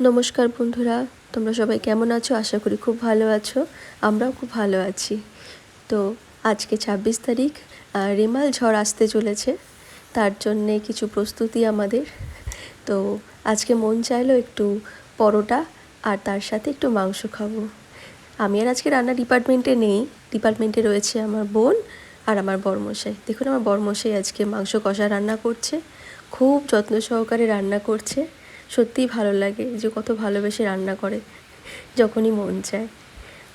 নমস্কার বন্ধুরা তোমরা সবাই কেমন আছো? আশা করি খুব ভালো আছো। আমরাও খুব ভালো আছি। তো আজকে ছাব্বিশ তারিখ আহ, রেমাল ঝড় আসতে চলেছে তার জন্যে কিছু প্রস্তুতি আমাদের। তো আজকে মন চাইলো একটু পরোটা আর তার সাথে একটু মাংস খাব। আমি আর আজকে রান্না ডিপার্টমেন্টে নেই। ডিপার্টমেন্টে রয়েছে আমার বোন আর আমার বরমশাই। দেখুন আমার বরমশাই আজকে মাংস কষা রান্না করছে খুব যত্ন সহকারে রান্না করছে। সত্যিই ভালো লাগে যে কত ভালোবেসে রান্না করে, যখনই মন চায়।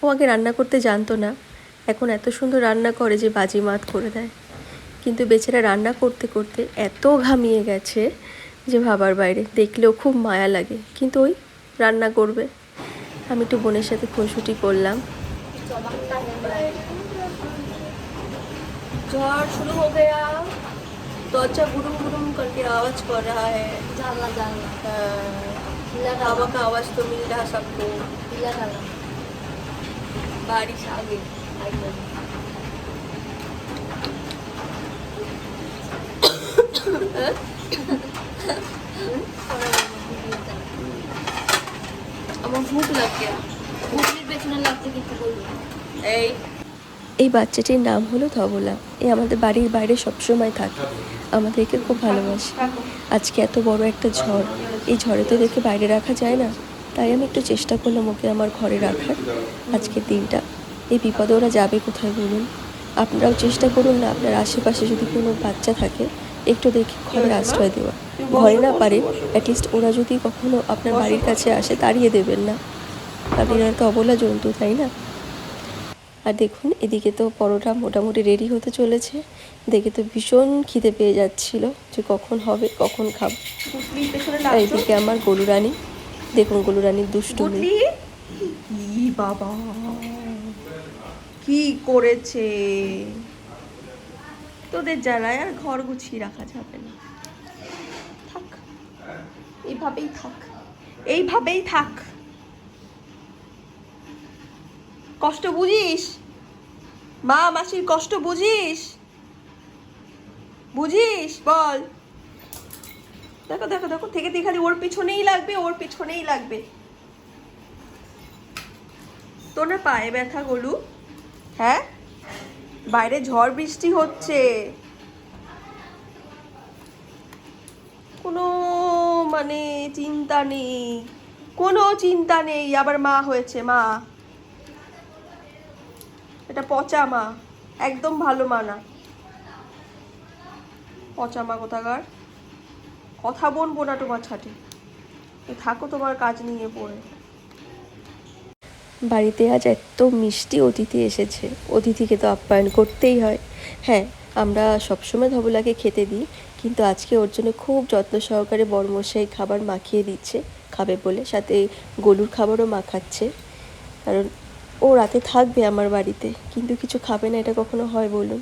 ও আগে রান্না করতে জানতো না, এখন এত সুন্দর রান্না করে যে বাজি মাত করে দেয়। কিন্তু বেচারা রান্না করতে করতে এত ঘামিয়ে গেছে যে ভাবার বাইরে, দেখলেও খুব মায়া লাগে। কিন্তু ওই রান্না করবে। আমি একটু বোনের সাথে খুনসুটি করলাম। শুরু হয়ে तो अच्छा गुरुम गुरुम करके आवाज कर रहा है জানলা জানলা अ, हवा का आवाज तो मिल रहा सबको পিলা কালা बारिश आ गई আমার ভুক লাগ গিয়া ঘুগনির পেছনে লাগছে কিছু বলবো এই এই বাচ্চাটির নাম হলো ধবলা। এ আমাদের বাড়ির বাইরে সবসময় থাকে। আমাদেরকে খুব ভালোবাসে। আজকে এত বড় একটা ঝড়। এই ঝড়ে তো দেখে বাইরে রাখা যায় না। তাই আমি একটু চেষ্টা করলাম ওকে আমার ঘরে রাখার। আজকের দিনটা। এই বিপদে ওরা যাবে কোথায় বলুন? আপনারাও চেষ্টা করুন না, আপনার আশেপাশে যদি কোনো বাচ্চা থাকে, একটু দেখে ঘরের আশ্রয় দেওয়া। ঘরে না পারে অ্যাটলিস্ট ওরা যদি কখনো আপনার বাড়ির কাছে আসে, তাড়িয়ে দেবেন না। কারণ এরা তো অবলা জন্তু, তাই না? আর দেখুন এদিকে তো পরোটা মোটামুটি রেডি হতে চলেছে। দেখে তো ভীষণ খিদে পেয়ে যাচ্ছিল যে কখন হবে কখন খাব। আর এদিকে আমার গরুরানি দেখুন গরুরানির দুষ্টুমি। গুটলি ই বাবা কি করেছে? তোদের জ্বালায় আর ঘর গুছিয়ে রাখা যাবে না। থাক এইভাবেই থাক এইভাবেই থাক। কষ্ট বুঝিস? মা মাসির কষ্ট বুঝিস? বুঝিস? বল। দেখো দেখো দেখো, থেকে থেকে খালি ওর পিছনেই লাগবে, ওর পিছনেই লাগবে। তোর না পায়ে ব্যথা গলু। হ্যাঁ? বাইরে ঝড় বৃষ্টি হচ্ছে। কোনো মানে চিন্তা নেই। কোনো চিন্তা নেই। আবার মা হয়েছে, মা। এটা পচা মা, একদম ভালো মা না। পচা মা কোথাকার? কথা বলব না তোমার ছাটে থাকো তোমার কাজ নিয়ে পড়ে। বাড়িতে আজ এত মিষ্টি অতিথি এসেছে। অতিথিকে তো আপ্যায়ন করতেই হয়। হ্যাঁ আমরা সবসময় ধবলাকে খেতে দিই, কিন্তু আজকে ওর জন্য খুব যত্ন সহকারে বড়মশাই খাবার মাখিয়ে দিচ্ছে। খাবে বলে, সাথে গলুর খাবারও মাখাচ্ছে। কারণ ও রাতে থাকবে আমার বাড়িতে, কিন্তু কিছু খাবে না, এটা কখনো হয় বলুন?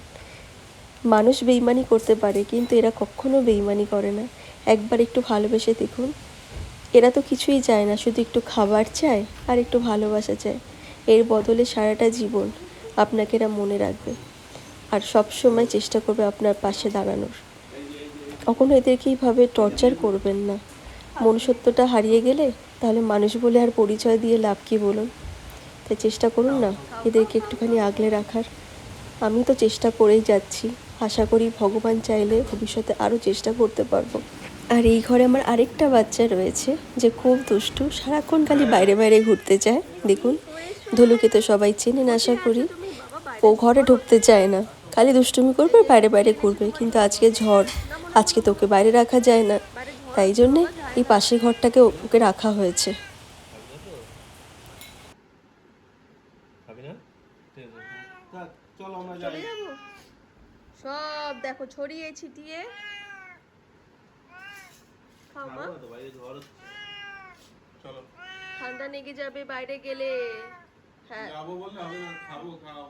মানুষ বেইমানি করতে পারে, কিন্তু এরা কখনো বেইমানি করে না। একবার একটু ভালোবেসে দেখুন। এরা তো কিছুই চায় না, শুধু একটু খাবার চায় আর একটু ভালোবাসা চায়। এর বদলে সারাটা জীবন আপনাকে এরা মনে রাখবে আর সব সময় চেষ্টা করবে আপনার পাশে দাঁড়ানোর। কখনো এদেরকে এইভাবে টর্চার করবেন না। মনুষ্যত্বটা হারিয়ে গেলে তাহলে মানুষ বলে আর পরিচয় দিয়ে লাভ কী বলুন? তাই চেষ্টা করুন না, এদেরকে একটুখানি আগলে রাখার। আমি তো চেষ্টা করেই যাচ্ছি। আশা করি ভগবান চাইলে ভবিষ্যতে আরও চেষ্টা করতে পারব। আর এই ঘরে আমার আরেকটা বাচ্চা রয়েছে, যে খুব দুষ্টু, সারাক্ষণ খালি বাইরে বাইরে ঘুরতে যায়। দেখুন, ধুলুকে তো সবাই চেনেন আশা করি। ও ঘরে ঢুকতে চায় না। খালি দুষ্টুমি করবে, বাইরে বাইরে ঘুরবে। কিন্তু আজকে ঝড়, আজকে তোকে বাইরে রাখা যায় না। তাই জন্যে এই পাশের ঘরটাকে ওকে রাখা হয়েছে খাবি না ঠিক আছে থাক, চলো আমরা চলে যাই যাব সব দেখো ছড়িয়ে ছিটিয়ে। খাও মা। চলো। ঠান্ডা লেগে যাবে বাইরে গেলে। হ্যাঁ। যাব বললে হবে না খাব খাও।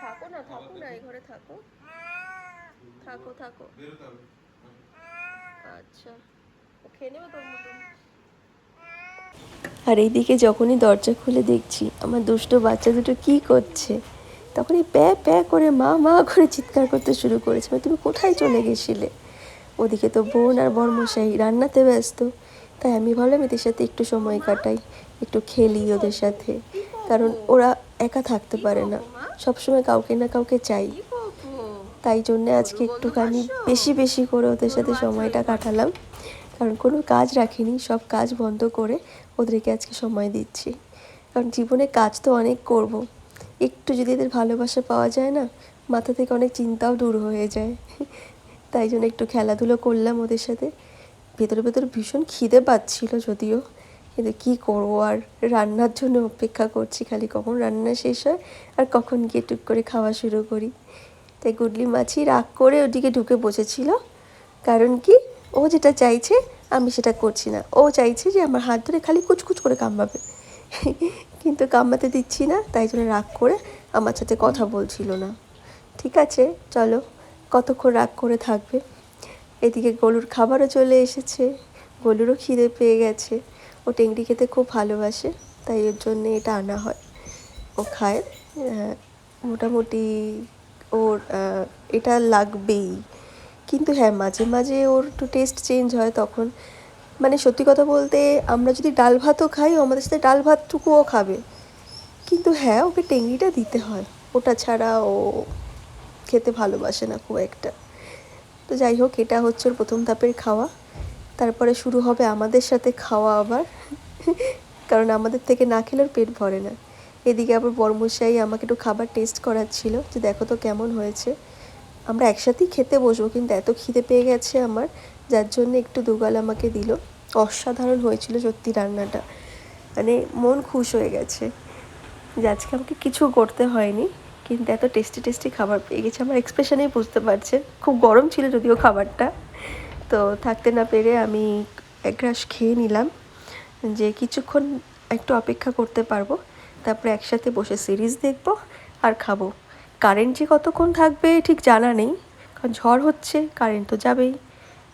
থাকো না থাকো না এই ঘরে থাকো। থাকো থাকো। বেরোতে হবে। আচ্ছা। ও খেয়ে নেবে তোর মতন। আর এইদিকে যখনই দরজা খুলে দেখছি আমার দুষ্ট বাচ্চা দুটো কি করছে? তখনই প্যা প্যা করে মা মা করে চিৎকার করতে শুরু করেছে। তুমি কোথায় চলে গেছিলে? ওদিকে তো বোন আর বর্মশাই রান্নাতে ব্যস্ত। তাই আমি ভাবলাম এদের সাথে একটু সময় কাটাই, একটু খেলি ওদের সাথে। কারণ ওরা একা থাকতে পারে না। সবসময় কাউকে না কাউকে চাই। তাই জন্যে আজকে একটুখানি বেশি বেশি করে ওদের সাথে সময়টা কাটালাম। কারণ কোনো কাজ রাখিনি, সব কাজ বন্ধ করে ওদেরকে আজকে সময় দিচ্ছি। কারণ জীবনে কাজ তো অনেক করব। একটু যদি এদের ভালোবাসা পাওয়া যায় না, মাথা থেকে অনেক চিন্তাও দূর হয়ে যায়। তাই জন্য একটু খেলাধুলো করলাম ওদের সাথে। ভেতরে ভেতরে ভীষণ খিদে পাচ্ছিল যদিও। কিন্তু কী করব আর? রান্নার জন্য অপেক্ষা করছি, খালি কখন রান্না শেষ হয় আর কখন গিয়ে টুক করে খাওয়া শুরু করি। তাই গুডলি মাছি রাগ করে ওদিকে ঢুকে বসেছিল। কারণ কি? ও যেটা চাইছে, আমি সেটা করছি না। ও চাইছে যে আমার হাত ধরে খালি কুচকুচ করে কামড়াবে। কিন্তু কামড়াতে দিচ্ছি না, তাই জন্য রাগ করে আমার সাথে কথা বলছিল না। ঠিক আছে, চলো, কতক্ষণ রাগ করে থাকবে? এদিকে গলুর খাবারও চলে এসেছে, গলুরও খিদে পেয়ে গেছে। ও টেংরি খেতে খুব ভালোবাসে, তাই ওর জন্যে এটা আনা হয়। ও খায় মোটামুটি ওর এটা লাগবেই। কিন্তু হ্যাঁ মাঝে মাঝে ওর একটু টেস্ট চেঞ্জ হয় তখন। মানে সত্যি কথা বলতে আমরা যদি ডাল ভাতও খাই আমাদের সাথে ডাল ভাতটুকুও খাবে। কিন্তু হ্যাঁ ওকে টেংরিটা দিতে হয়। ওটা ছাড়া ও খেতে ভালোবাসে না খুব একটা। তো যাই হোক, এটা হচ্ছে ওর প্রথম ধাপের খাওয়া। তারপরে শুরু হবে আমাদের সাথে খাওয়া আবার। কারণ আমাদের থেকে না খেলে ওর পেট ভরে না। এদিকে আবার বর্মশাই আমাকে একটু খাবার টেস্ট করাচ্ছিল যে দেখো তো কেমন হয়েছে। আমরা একসাথেই খেতে বসবো, কিন্তু এত খিদে পেয়ে গেছে আমার। যার জন্য একটু দুগাল আমাকে দিল। অসাধারণ হয়েছিল সত্যি রান্নাটা। মানে মন খুশ হয়ে গেছে যে আজকে আমাকে কিছু করতে হয়নি, কিন্তু এত টেস্টি টেস্টি খাবার পেয়ে গেছে। আমার এক্সপ্রেশনেই বুঝতে পারছে। খুব গরম ছিল যদিও খাবারটা। তো থাকতে না পেরে আমি এক গ্রাস খেয়ে নিলাম যে কিছুক্ষণ একটু অপেক্ষা করতে পারব। তারপরে একসাথে বসে সিরিজ দেখব আর খাব। কারেন্ট যে কতক্ষণ থাকবে ঠিক জানা নেই। কারণ ঝড় হচ্ছে কারেন্ট তো যাবেই।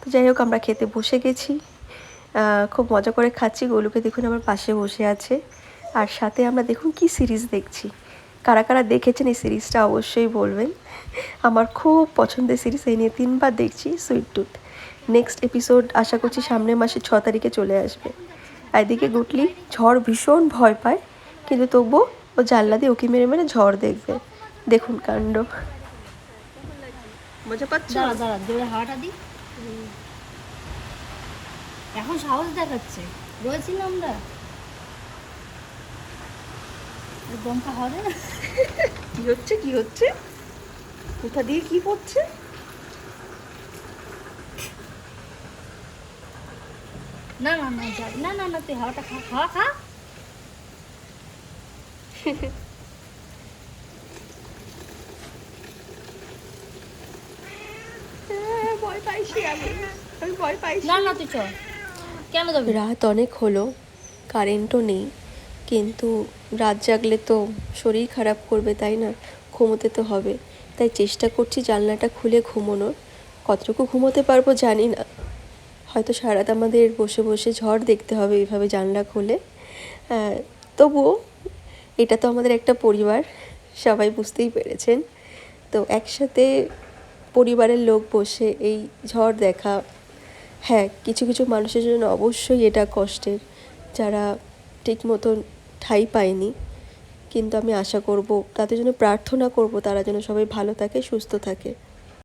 তো যাই হোক আমরা খেতে বসে গেছি। খুব মজা করে খাচ্ছি। গোলুকে দেখুন আমার পাশে বসে আছে। আর সাথে আমরা দেখুন কি সিরিজ দেখছি। কারা কারা দেখেছেন এই সিরিজটা অবশ্যই বলবেন। আমার খুব পছন্দের সিরিজ এই নিয়ে তিনবার দেখছি সুইট টুথ। নেক্সট এপিসোড আশা করছি সামনের মাসের ছ তারিখে চলে আসবে। এদিকে গুটলি ঝড় ভীষণ ভয় পায় কিন্তু তবুও ও জানলা দিয়ে ওকে মেরে মেরে ঝড় দেখবে। দেখুন কাণ্ড। মজা পাচ্ছ? দাঁড়া দাঁড়া জোরে হাওয়াটা দি। এখন সাহস দেখাচ্ছে। বলেছিলাম আমরা। দমকা হবে কি হচ্ছে কি হচ্ছে? কোথা দিয়ে কি পড়ছে না না না না না না তুই হাওয়াটা খা খাওয়া খা হ্যাঁ, ভয় পাইছি আমি। আমি ভয় পাইছি। না না তুই চল। কেন যাবি? রাত অনেক হলো কারেন্টও নেই। কিন্তু রাত জাগলে তো শরীর খারাপ করবে তাই না? ঘুমোতে তো হবে। তাই চেষ্টা করছি জানলাটা খুলে ঘুমোনোর। কতটুকু ঘুমোতে পারব জানি না। হয়তো সারা আমাদের বসে বসে ঝড় দেখতে হবে এইভাবে জানলা খুলে। আহ, তবুও এটা তো আমাদের একটা পরিবার সবাই বুঝতেই পেরেছেন। তো একসাথে পরিবারের লোক বসে এই ঝড় দেখা। হ্যাঁ কিছু কিছু মানুষের জন্য অবশ্যই এটা কষ্টের। যারা ঠিক মতন ঠাই পায়নি। কিন্তু আমি আশা করব, তাদের জন্য প্রার্থনা করব, তারা যেন সবাই ভালো থাকে, সুস্থ থাকে।